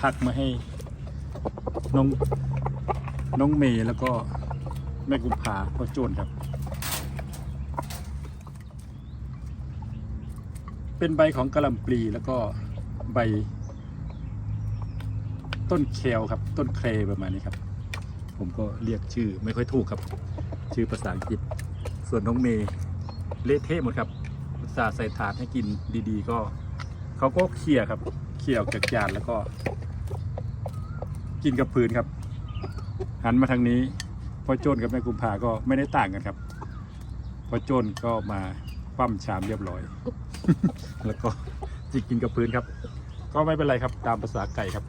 ผักมาให้น้องน้องเมย์แล้วก็แม่กุมภาพ่อโจนครับ เป็นใบของกระหลำปลีแล้วก็ใบ ต้นเคลครับ ต้นเคลประมาณนี้ครับ ผมก็เรียกชื่อไม่ค่อยถูกครับ ชื่อภาษาอังกฤษ ส่วนน้องเมย์เละเทะหมดครับอุตส่าห์ใส่ถาดให้กินดีๆ ก็เขาก็เขี่ยครับ เขี่ยออกจากจานแล้วก็ กินกับพื้นครับ หันมาทางนี้พ่อโจนกับแม่กุมภาก็ไม่ได้ต่างกันครับพ่อโจนก็มาคว่ำชามเรียบร้อย แล้วก็จิกกินกับพื้นครับ ก็ไม่เป็นไรครับ ตามภาษาไก่ครับ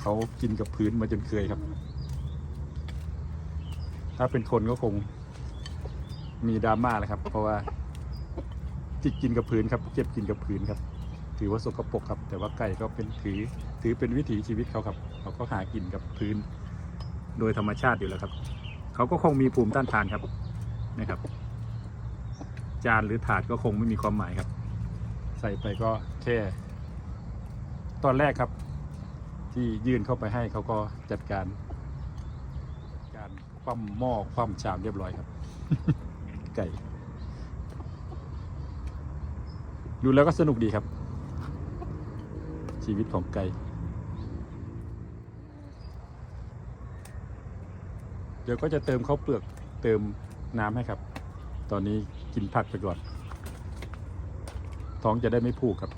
เขากินกับพื้นมาจนเคยครับ ถ้าเป็นคนก็คงมีดราม่าแหละครับ เพราะว่าจิกกินกับพื้นครับ เก็บกินกับพื้นครับ ถือว่าสกปรกครับ แต่ว่าไก่ก็เป็นถือถือเป็นวิถีชีวิตเขาครับ เขาก็หากินกับพื้น โดยธรรมชาติอยู่แล้วครับ เขาก็คงมีภูมิต้านทานครับนะครับ จานหรือถาดก็คงไม่มีความหมายครับ ใส่ไปก็แค่ตอนแรกครับ ที่ยื่นเข้าไปให้เขาก็จัดการ การคว่ำหม้อคว่ำชามเรียบร้อยครับ ไก่ดูแล้วก็สนุกดีครับ ชีวิตของไก่เดี๋ยวก็จะเติมข้าวเปลือกเติมน้ำให้ครับ ตอนนี้กินผักไปก่อน ท้องจะได้ไม่ผูกครับ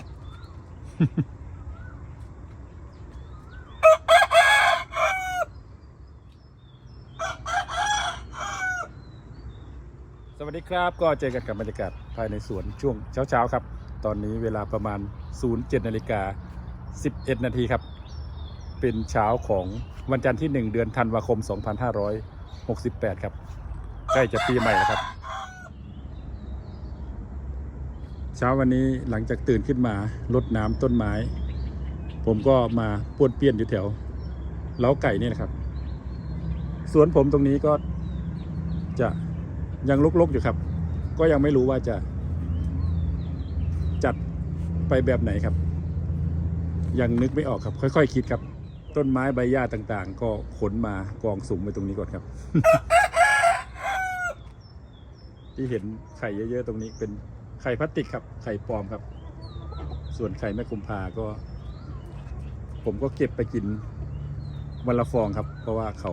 สวัสดีครับก็เจอกันกับบรรยากาศภายในสวนช่วงเช้าๆครับ ตอนนี้เวลาประมาณ 07นาฬิกา 11 นาทีครับ เป็นเช้าของวันจันทร์ที่ 1 เดือนธันวาคม 2568 ครับ ใกล้จะปีใหม่แล้วครับ เช้าวันนี้หลังจากตื่นขึ้นมารดน้ำต้นไม้ ผมก็มาป้วนเปี้ยนอยู่แถวเล้าไก่นี่นะครับ สวนผมตรงนี้ก็จะยังลกๆอยู่ครับ ก็ยังไม่รู้ว่าจะจัดไปแบบไหนครับ ยังนึกไม่ออกครับ ค่อยๆคิดครับ ต้นไม้ใบหญ้าต่างๆ ก็ขนมากองสุมไว้ตรงนี้ก่อนครับ ที่เห็นไข่เยอะๆตรงนี้เป็นไข่พลาสติกครับ ไข่ปลอมครับ ส่วนไข่แม่กุมภาก็ ผมก็เก็บไปกินวันละฟองครับ เพราะว่าเขา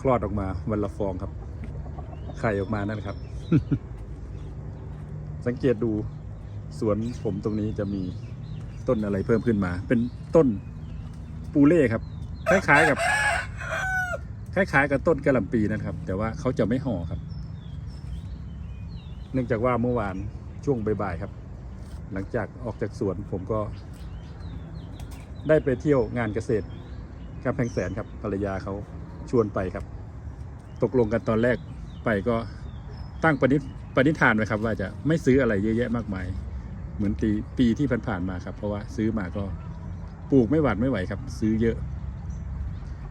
คลอดออกมาวันละฟองครับ ไข่ออกมานั่นครับ สังเกตดูสวนผมตรงนี้จะมี ต้นอะไรเพิ่มขึ้นมา เป็นต้นปูเล่ครับ คล้ายๆกับ คล้ายๆกับต้นกระหล่ำปีนะครับ แต่ว่าเขาจะไม่ห่อครับ เนื่องจากว่าเมื่อวานช่วงบ่ายๆครับ หลังจากออกจากสวนผมก็ ได้ไปเที่ยวงานเกษตรกำแพงแสนครับภรรยาเขาชวนไปครับ ตกลงกันตอนแรกไปก็ตั้งปณิปณิธานไว้ครับ ว่าจะไม่ซื้ออะไรเยอะแยะมากมาย เหมือนปีปีที่ผ่านๆมาครับ เพราะว่าซื้อมาก็ปลูกไม่หวาดไม่ไหวครับ ซื้อเยอะ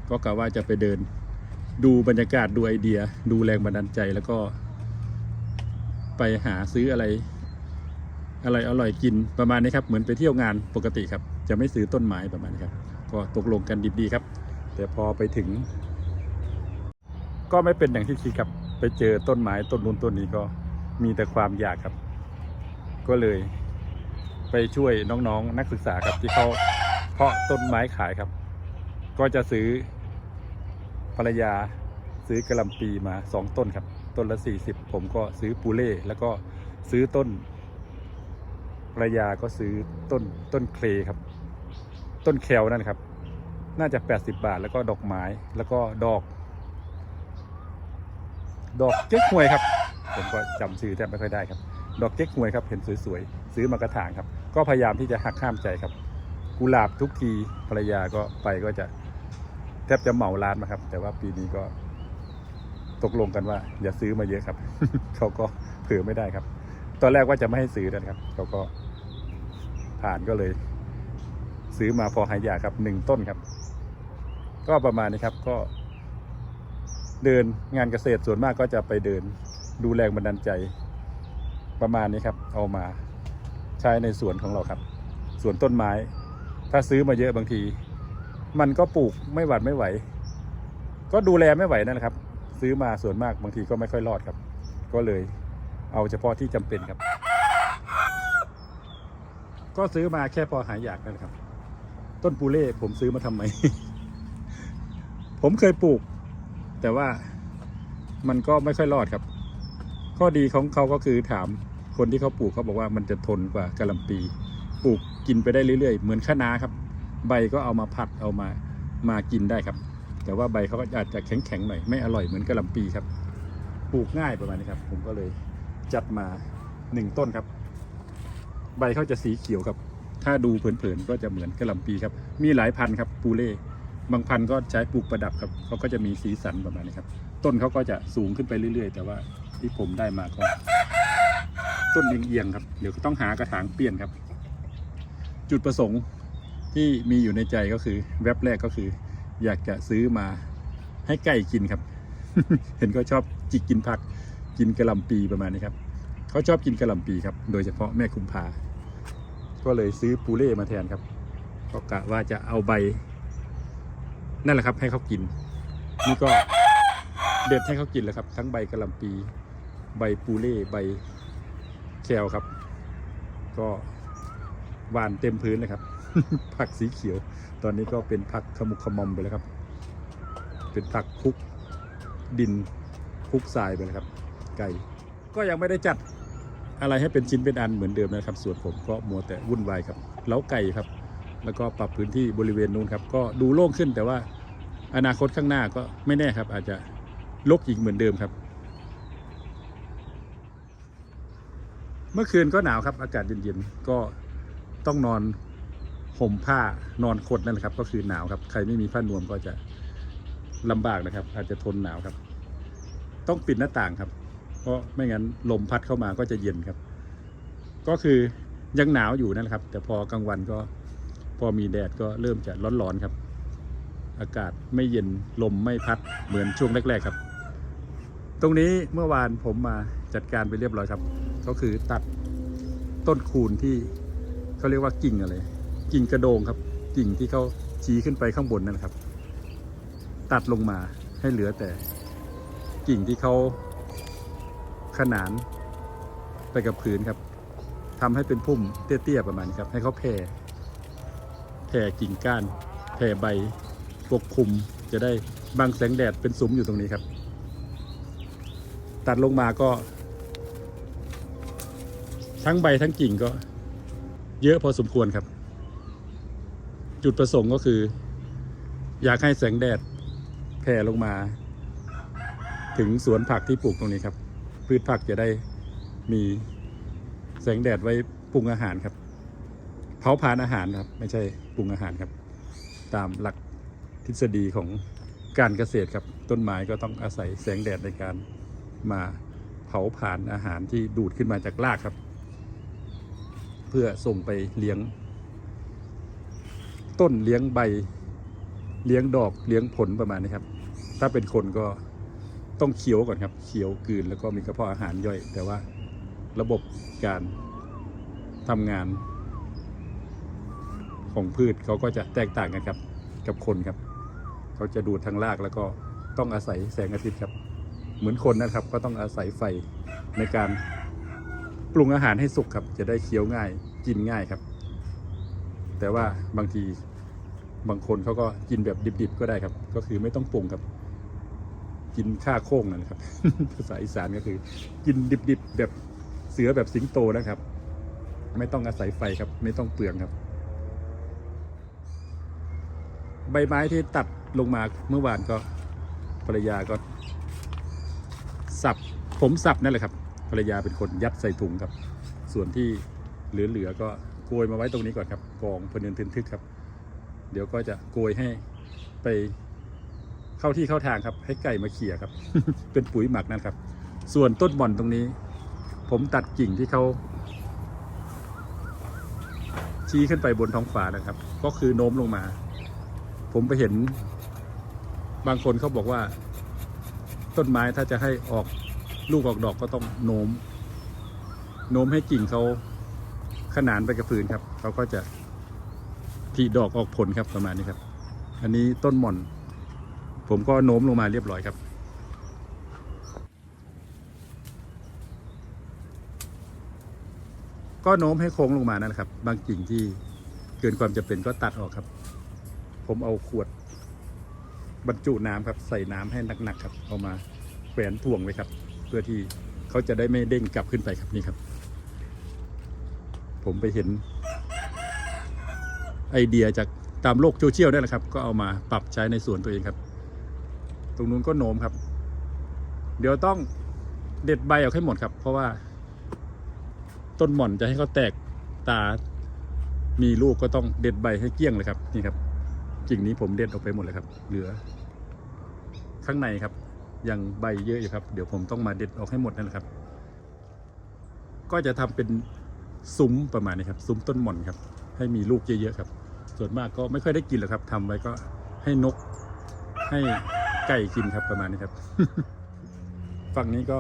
ก็กะว่าจะไปเดิน ดูบรรยากาศดูไอเดีย ดูแรงบันดาลใจแล้วก็ ไปหาซื้ออะไรอะไรอร่อยกินประมาณนี้ครับ เหมือนไปเที่ยวงานปกติครับ จะไม่ซื้อต้นไม้ประมาณนี้ครับ ก็ตกลงกันดีๆครับ แต่พอไปถึง ก็ไม่เป็นอย่างที่คิดครับ ไปเจอต้นไม้ต้นนู้นต้นนี้ก็มีแต่ความอยากครับ ก็เลย ไปช่วยน้องๆ นักศึกษาครับที่เขาเพาะต้นไม้ขายครับ ก็จะซื้อภรรยาซื้อกระลำปีมาสองต้นครับ ต้นละสี่สิบผมก็ซื้อปูเล่แล้วก็ซื้อต้นภรรยาก็ซื้อต้นต้นเคลครับ ต้นแคลนั่นครับ น่าจะ 80 บาท แล้วก็ดอกไม้แล้วก็ดอก ดอกเก๊กฮวยครับ ผมก็จำชื่อแทบไม่ค่อยได้ครับ ดอกเก๊กฮวยครับเห็นสวยๆ ซื้อมากระถางครับ ก็พยายามที่จะหักข้ามใจครับ กุหลาบทุกทีภรรยาก็ไปก็จะแทบจะเหมาร้านมาครับ แต่ว่าปีนี้ก็ ตกลงกันว่า อย่าซื้อมาเยอะครับ เขาก็เผื่อไม่ได้ครับ ตอนแรกว่าจะไม่ให้ซื้อนะครับ เขาก็ผ่านก็เลย ซื้อมาพอหายากครับหนึ่งต้นครับ ก็ประมาณนี้ครับก็ เดินงานเกษตรส่วนมากก็จะไปเดินดูแรงบันดาลใจประมาณนี้ครับ เอามา ใช้ในสวนของเราครับ สวนต้นไม้ ถ้าซื้อมาเยอะบางที มันก็ปลูกไม่หวัดไม่ไหว ก็ดูแลไม่ไหวนั่นแหละครับ ซื้อมาส่วนมากบางทีก็ไม่ค่อยรอดครับ ก็เลยเอาเฉพาะที่จำเป็นครับ ก็ซื้อมาแค่พอหายอยากนั่นแหละครับ ต้นปูเล่ผมซื้อมาทำไม ผมเคยปลูก แต่ว่ามันก็ไม่ค่อยรอดครับ ข้อดีของเขาก็คือถาม คนที่เขาปลูกเขาบอกว่ามันจะทนกว่ากะหล่ำปีปลูกกินไปได้เรื่อยๆ เหมือนคะน้าครับ ใบก็เอามาผัดเอามามากินได้ครับ แต่ว่าใบเขาก็อาจจะแข็งๆหน่อยไม่อร่อยเหมือนกะหล่ำปีครับ ปลูกง่ายประมาณนี้ครับ ผมก็เลยจัดมาหนึ่งต้นครับ ใบเขาจะสีเขียวครับ ถ้าดูเผินๆก็จะเหมือนกะหล่ำปีครับ มีหลายพันธุ์ครับปูเล่บางพันธุ์ก็ใช้ปลูกประดับครับเขาก็จะมีสีสันประมาณนี้ครับ ต้นเขาก็จะสูงขึ้นไปเรื่อย ๆ แต่ว่าที่ผมได้มาก็ ต้นเอียงๆครับ เดี๋ยวต้องหากระถางเปลี่ยนครับ จุดประสงค์ที่มีอยู่ในใจก็คือ แว็บแรกก็คือ อยากจะซื้อมาให้ไก่กินครับ เห็นเขาชอบจิกกินผักกินกระลำปีประมาณนี้ครับเขาชอบกินกระลำปีครับ โดยเฉพาะแม่คุมพาก็เลยซื้อปูเล่มาแทนครับก็กะว่าจะเอาใบ นั่นแหละครับ ให้เขากิน นี่ก็เด็ดให้เขากินแล้วครับ ทั้งใบกระลำปี ใบปูเล่ใบ แคลครับ ก็หวานเต็มพื้นเลยครับ ผักสีเขียว ตอนนี้ก็เป็นผักขมุกขมอมไปแล้วครับ เป็นผักคลุกดินคลุกทรายไปแล้วครับ ไก่ก็ยังไม่ได้จัดอะไรให้เป็นชิ้นเป็นอันเหมือนเดิมนะครับ ส่วนผมก็มัวแต่วุ่นวายครับเล้าไก่ครับ แล้วก็ปรับพื้นที่บริเวณนู้นครับ ก็ดูโล่งขึ้นแต่ว่าอนาคตข้างหน้าก็ไม่แน่ครับ อาจจะลกอีกเหมือนเดิมครับ มื่อคืนก็หนาวครับ อากาศเย็นๆก็ต้องนอนห่มผ้านอนขดนั่นแหละครับ ก็คือหนาวครับ ใครไม่มีผ้านวมก็จะลำบากนะครับ อาจจะทนหนาวครับ ต้องปิดหน้าต่างครับ เพราะไม่งั้นลมพัดเข้ามาก็จะเย็นครับ ก็คือยังหนาวอยู่นั่นแหละครับ แต่พอกลางวันก็พอมีแดดก็เริ่มจะร้อนๆครับ อากาศไม่เย็นลมไม่พัดเหมือนช่วงแรก ๆครับ ตรงนี้เมื่อวานผมมาจัดการไปเรียบร้อยครับ ก็คือตัดต้นคูณที่เขาเรียกว่ากิ่งอะไร กิ่งกระโดงครับ กิ่งที่เขาชี้ขึ้นไปข้างบนนั่นนะครับ ตัดลงมาให้เหลือแต่กิ่งที่เขาขนานไปกับพื้นครับทำให้เป็นพุ่มเตี้ยๆประมาณครับ ให้เขาแผ่แผ่กิ่งก้านแผ่ใบปกคลุมจะได้บังแสงแดดเป็นซุ้มอยู่ตรงนี้ครับ ตัดลงมาก็ ทั้งใบทั้งกิ่งก็เยอะพอสมควรครับ จุดประสงค์ก็คือ อยากให้แสงแดดแผ่ลงมา ถึงสวนผักที่ปลูกตรงนี้ครับ พืชผักจะได้มีแสงแดดไว้ปรุงอาหารครับ เผาผลาญอาหารครับ ไม่ใช่ปรุงอาหารครับ ตามหลักทฤษฎีของการเกษตรครับ ต้นไม้ก็ต้องอาศัยแสงแดดในการมาเผาผลาญอาหารที่ดูดขึ้นมาจากรากครับ เพื่อส่งไปเลี้ยง ต้นเลี้ยงใบ เลี้ยงดอกเลี้ยงผลประมาณนี้ครับ ถ้าเป็นคนก็ต้องเคี้ยวก่อนครับเคี้ยวกลืนแล้วก็มีกระเพาะอาหารย่อย แต่ว่าระบบการทำงาน ของพืชเขาก็จะแตกต่างกันครับ กับคนครับ เขาจะดูดทางรากแล้วก็ต้องอาศัยแสงอาทิตย์ครับ เหมือนคนนะครับ ก็ต้องอาศัยไฟในการ ปรุงอาหารให้สุกครับ จะได้เคี้ยวง่ายกินง่ายครับ แต่ว่าบางทีบางคนเขาก็กินแบบดิบๆก็ได้ครับ ก็คือไม่ต้องปรุงครับ กินข้าโค้งนั่นแหละครับ ภาษาอีสานก็คือ กินดิบๆแบบเสือแบบสิงโตนะครับ ไม่ต้องอาศัยไฟครับ ไม่ต้องเปลืองครับ ใบไม้ที่ตัดลงมาเมื่อวานก็ภรรยาก็ สับผมสับนั่นแหละครับ ภรรยาเป็นคนยัดใส่ถุงครับ ส่วนที่เหลือๆก็โกยมาไว้ตรงนี้ก่อนครับกองพะเนินทึนทึกครับ เดี๋ยวก็จะโกยให้ไปเข้าที่เข้าทางครับ ให้ไก่มาเขี่ยครับ เป็นปุ๋ยหมักนั่นครับ ส่วนต้นบ่อนตรงนี้ ผมตัดกิ่งที่เขาชี้ขึ้นไปบนท้องฟ้านะครับ ก็คือโน้มลงมา ผมไปเห็นบางคนเขาบอกว่า ต้นไม้ถ้าจะให้ออก ลูกออกดอกก็ต้องโน้ม โน้มให้กิ่งเขาขนานไปกับพื้นครับเขาก็จะแผลิดอกออกผลครับประมาณนี้ครับ อันนี้ต้นหม่อน ผมก็โน้มลงมาเรียบร้อยครับ ก็โน้มให้โค้งลงมานั่นแหละครับ บางกิ่งที่เกินความจะเป็นก็ตัดออกครับ ผมเอาขวดบรรจุน้ำครับ ใส่น้ำให้หนักๆครับ เอามาแขวนถ่วงไว้ครับ เพื่อที่เขาจะได้ไม่เด้งกลับขึ้นไปครับนี่ครับ ผมไปเห็น ไอเดียจากตามโลกโซเชียลได้แหละครับ ก็เอามาปรับใช้ในสวนตัวเองครับ ตรงนู้นก็โน้มครับ เดี๋ยวต้องเด็ดใบออกให้หมดครับ เพราะว่า ต้นหม่อนจะให้เขาแตกตา มีลูกก็ต้องเด็ดใบให้เกลี้ยงเลยครับนี่ครับกิ่งนี้ผมเด็ดออกไปหมดเลยครับ เหลือ ข้างในครับ ยังใบเยอะอยู่ครับ เดี๋ยวผมต้องมาเด็ดออกให้หมดนั่นแหละครับ ก็จะทำเป็นซุ้มประมาณนี้ครับ ซุ้มต้นหม่อนครับ ให้มีลูกเยอะๆครับ ส่วนมากก็ไม่ค่อยได้กินหรอกครับทำไว้ก็ให้นกให้ไก่กินครับประมาณนี้ครับ ฝั่งนี้ก็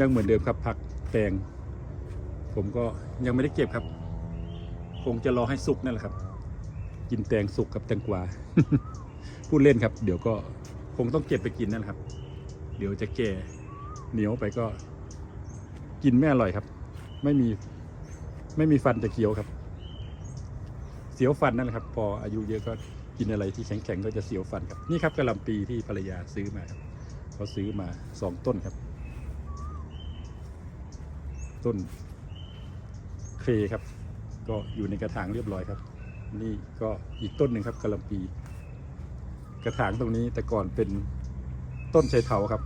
ยังเหมือนเดิมครับผักแตงผมก็ยังไม่ได้เก็บครับ คงจะรอให้สุกนั่นแหละครับ กินแตงสุกกับแตงกวา พูดเล่นครับ เดี๋ยวก็ คงต้องเก็บไปกินนั่นแหละครับ เดี๋ยวจะแก่เหนียวไปก็กินไม่อร่อยครับ ไม่มีไม่มีฟันจะเคี้ยวครับ เสียวฟันนั่นแหละครับ พออายุเยอะก็กินอะไรที่แข็งๆก็จะเสียวฟันครับ นี่ครับกระลำปีที่ภรรยาซื้อมาครับเขาซื้อมาสองต้นครับ ต้นเครครับ ก็อยู่ในกระถางเรียบร้อยครับ นี่ก็อีกต้นหนึ่งครับกระลำปี กระถางตรงนี้แต่ก่อนเป็นต้นไชเถาครับ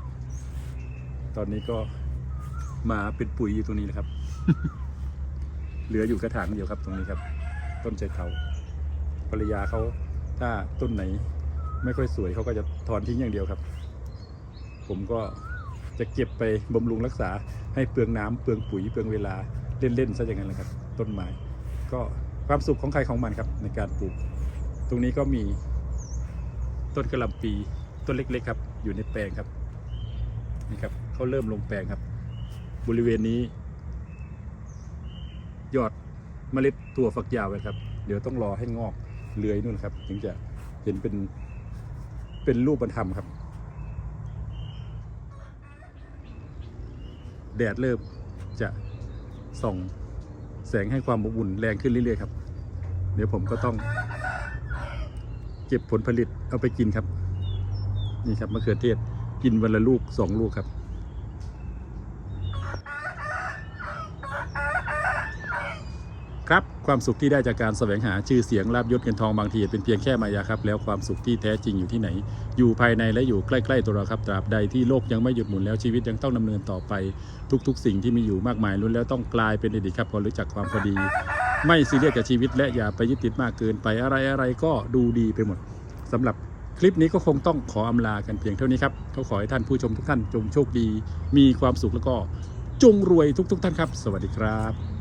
ตอนนี้ก็มาเป็นปุ๋ยอยู่ตรงนี้นะครับ เหลืออยู่กระถางเดียวครับตรงนี้ครับ ต้นไชเถาภรรยาเขาถ้าต้นไหน ไม่ค่อยสวยเขาก็จะถอนทิ้งอย่างเดียวครับ ผมก็จะเก็บไปบำรุงรักษาให้เปลืองน้ำเปลืองปุ๋ยเปลืองเวลาเล่นๆซะอย่างนั้นแหละครับ ต้นไม้ก็ความสุขของใครของมันครับในการปลูก ตรงนี้ก็มี ต้นกระลำปีต้นเล็ก ๆ ครับ อยู่ในแปลงครับนี่ครับเขาเริ่มลงแปลงครับ บริเวณนี้ ยอดเมล็ดถั่วฝักยาวไว้ครับ เดี๋ยวต้องรอให้งอกเลื้อยนู่นครับ ถึงจะเห็นเป็นเป็นรูปบรรทมครับ แดดเริ่มจะส่องแสงให้ความอบอุ่นแรงขึ้นเรื่อยๆครับ เดี๋ยวผมก็ต้อง เก็บผลผลิตเอาไปกินครับ นี่ครับมะเขือเทศกินวันละลูกสองลูกครับ ครับความสุขที่ได้จากการแสวงหาชื่อเสียงลาบยศเงินทองบางทีเป็นเพียงแค่มายาครับ แล้วความสุขที่แท้จริงอยู่ที่ไหน อยู่ภายในและอยู่ใกล้ๆตัวเราครับตราบใดที่โลกยังไม่หยุดหมุนแล้วชีวิตยังต้องดำเนินต่อไป ทุก ๆ สิ่งที่มีอยู่มากมายล้วนแล้วต้องกลายเป็นอดีตครับพอรู้จักความพอดี ไม่ซีเรียสกับชีวิต และอย่าไปยึดติดมากเกินไปอะไรอะไรก็ดูดีไปหมดสำหรับคลิปนี้ก็คงต้องขออำลากันเพียงเท่านี้ครับก็ขอให้ท่านผู้ชมทุกท่านจงโชคดี มีความสุขแล้วก็จงรวยทุกๆท่านครับ สวัสดีครับ